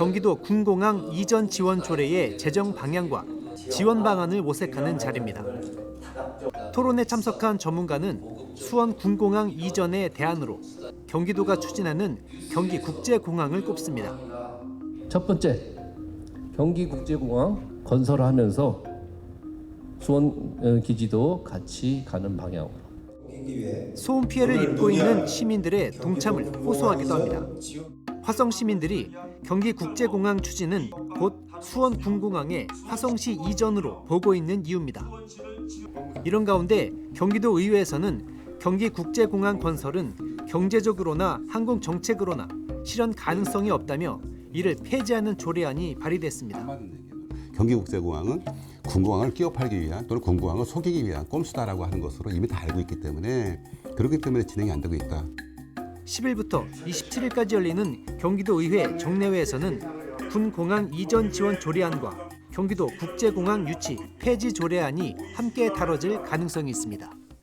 경기도 군공항 이전 지원 조례의 재정 방향과 지원 방안을 모색하는 자리입니다. 토론에 참석한 전문가는 수원 군공항 이전의 대안으로 경기도가 추진하는 경기 국제공항을 꼽습니다. 첫 번째, 경기 국제공항 건설하면서 수원 어, 기지도 같이 가는 방향으로. 소음 피해를 입고 있는 시민들의 동참을 호소하기도 합니다. 화성 시민들이 경기 국제공항 추진은 곧 수원 군공항의 화성시 이전으로 보고 있는 이유입니다. 이런 가운데 경기도 의회에서는 경기 국제공항 건설은 경제적으로나 항공 정책으로나 실현 가능성이 없다며 이를 폐지하는 조례안이 발의됐습니다. 경기 국제공항은 군공항을 끼워 팔기 위한 또는 군공항을 속이기 위한 꼼수다라고 하는 것으로 이미 다 알고 있기 때문에 그렇기 때문에 진행이 안 되고 있다. 10일부터 27일까지 열리는 경기도 의회 정례회에서는 군공항 이전 지원 조례안과 경기도 국제공항 유치 폐지 조례안이 함께 다뤄질 가능성이 있습니다.